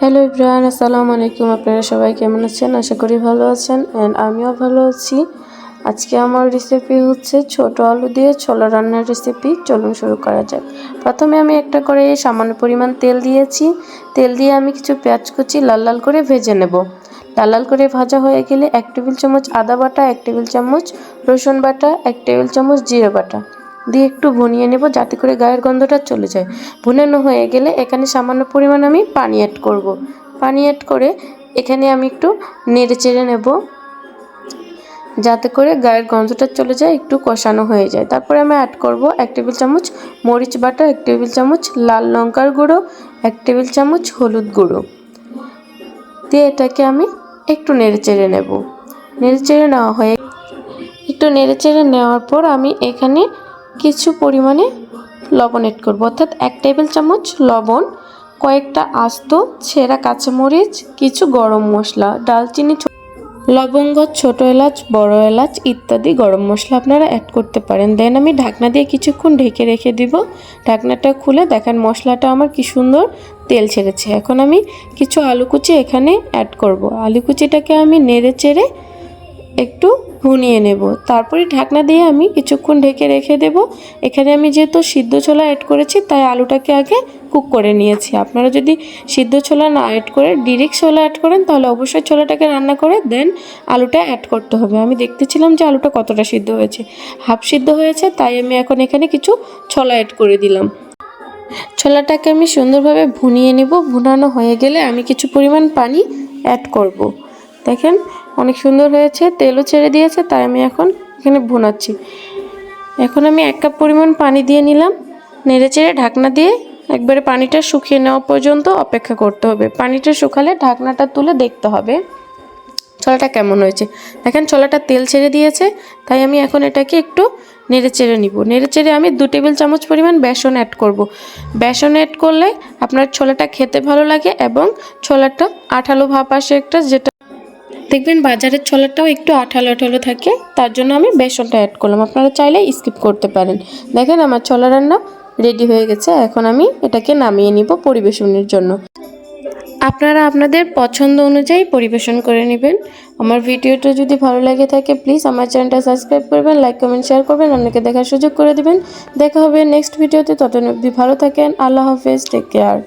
Hello ইব্রাহান আসসালামু আলাইকুম। আপনারা সবাই কেমন আছেন? আশা করি ভালো আছেন অ্যান্ড আমিও ভালো আছি। আজকে আমার রেসিপি হচ্ছে ছোট আলু দিয়ে ছোলা রান্নার রেসিপি চলুন শুরু করা যাক। প্রথমে আমি একটা করে সামান্য পরিমাণ তেল দিয়েছি। তেল দিয়ে আমি কিছু পেঁয়াজ কুচি লাল লাল করে ভেজে নেব। লাল লাল করে ভাজা হয়ে গেলে এক টেবিল চামচ আদা বাটা, এক টেবিল চামচ রসুন বাটা, এক টেবিল চামচ জিরে বাটা। দিয়ে একটু ভুনিয়ে নেব যাতে করে গায়ের গন্ধটা চলে যায়। ভুনানো হয়ে গেলে এখানে সামান্য পরিমাণ আমি পানি অ্যাড করব। পানি অ্যাড করে এখানে আমি একটু নেড়ে চেড়ে নেব। যাতে করে গায়ের গন্ধটা চলে যায়, একটু কষানো হয়ে যায়। তারপরে আমি অ্যাড করব এক টেবিল চামচ মরিচ বাটা, এক টেবিল চামচ লাল লঙ্কার গুঁড়ো, এক টেবিল চামচ হলুদ গুঁড়ো। দিয়ে এটাকে আমি একটু নেড়ে চেড়ে নেব। নেড়ে চেড়ে নেওয়া হয়ে একটু নেড়ে চেড়ে নেওয়ার পর আমি এখানে কিছু পরিমাণে লবণ এড করব। অর্থাৎ এক টেবিল চামচ লবণ, কয়েকটা আস্ত ছেঁড়া কাঁচামরিচ, কিছু গরম মশলা, ডালচিনি লবঙ্গ, ছোট এলাচ, বড় এলাচ ইত্যাদি গরম মশলা আপনারা অ্যাড করতে পারেন। দেন আমি ঢাকনা দিয়ে কিছুক্ষণ ঢেকে রেখে দিব। ঢাকনাটা খুলে দেখেন মশলাটা আমার কি সুন্দর তেল ছেড়েছে। এখন আমি কিছু আলু কুচি এখানে অ্যাড করব। আলু কুচিটাকে আমি নেড়ে চেড়ে একটু ভুনিয়ে নেব। তারপরে ঢাকনা দিয়ে আমি কিছুক্ষণ ঢেকে রেখে দেব। এখানে আমি যেহেতু সিদ্ধ ছোলা অ্যাড করেছি, তাই আলুটাকে আগে কুক করে নিয়েছি। আপনারা যদি সিদ্ধ ছোলা না অ্যাড করে ডিরেক্ট ছোলা অ্যাড করেন, তাহলে অবশ্যই ছোলাটাকে রান্না করে দেন আলুটা অ্যাড করতে হবে। আমি দেখতেছিলাম যে আলুটা কতটা সিদ্ধ হয়েছে। হাফ সিদ্ধ হয়েছে, তাই আমি এখন এখানে কিছু ছোলা অ্যাড করে দিলাম। ছোলাটাকে আমি সুন্দরভাবে ভুনিয়ে নেব। ভুনানো হয়ে গেলে আমি কিছু পরিমাণ পানি অ্যাড করব। দেখেন, অনেক সুন্দর হয়েছে, তেলও ছেড়ে দিয়েছে, তাই আমি এখন এখানে ভুনাচ্ছি। এখন আমি এক কাপ পরিমাণ পানি দিয়ে নিলাম, নেড়ে চেড়ে ঢাকনা দিয়ে একবারে পানিটা শুকিয়ে নেওয়া পর্যন্ত অপেক্ষা করতে হবে। পানিটা শুকালে ঢাকনাটা তুলে দেখতে হবে ছোলাটা কেমন হয়েছে। দেখেন, ছোলাটা তেল ছেড়ে দিয়েছে, তাই আমি এখন এটাকে একটু নেড়ে চেড়ে নিব। নেড়ে চেড়ে আমি দু টেবিল চামচ পরিমাণ বেসন অ্যাড করব। বেসন অ্যাড করলে আপনার ছোলাটা খেতে ভালো লাগে এবং ছোলাটা আঠালো ভাব আসে একটা যেটা দেখবেন বাজারের ছোলাটাও একটু আঠালো আঠালো থাকে, তার জন্য আমি বেসনটা অ্যাড করলাম। আপনারা চাইলে স্কিপ করতে পারেন। দেখেন আমার ছোলা রান্না রেডি হয়ে গেছে, এখন আমি এটাকে নামিয়ে নিব পরিবেশনের জন্য। আপনারা আপনাদের পছন্দ অনুযায়ী পরিবেশন করে নেবেন। আমার ভিডিওটা যদি ভালো লাগে থাকে প্লিজ আমার চ্যানেলটা সাবস্ক্রাইব করবেন লাইক কমেন্ট শেয়ার করবেন অন্যকে দেখার সুযোগ করে দেবেন। দেখা হবে নেক্সট ভিডিওতে ততদিন অবধি ভালো থাকেন, আল্লাহ হাফেজ টেক কেয়ার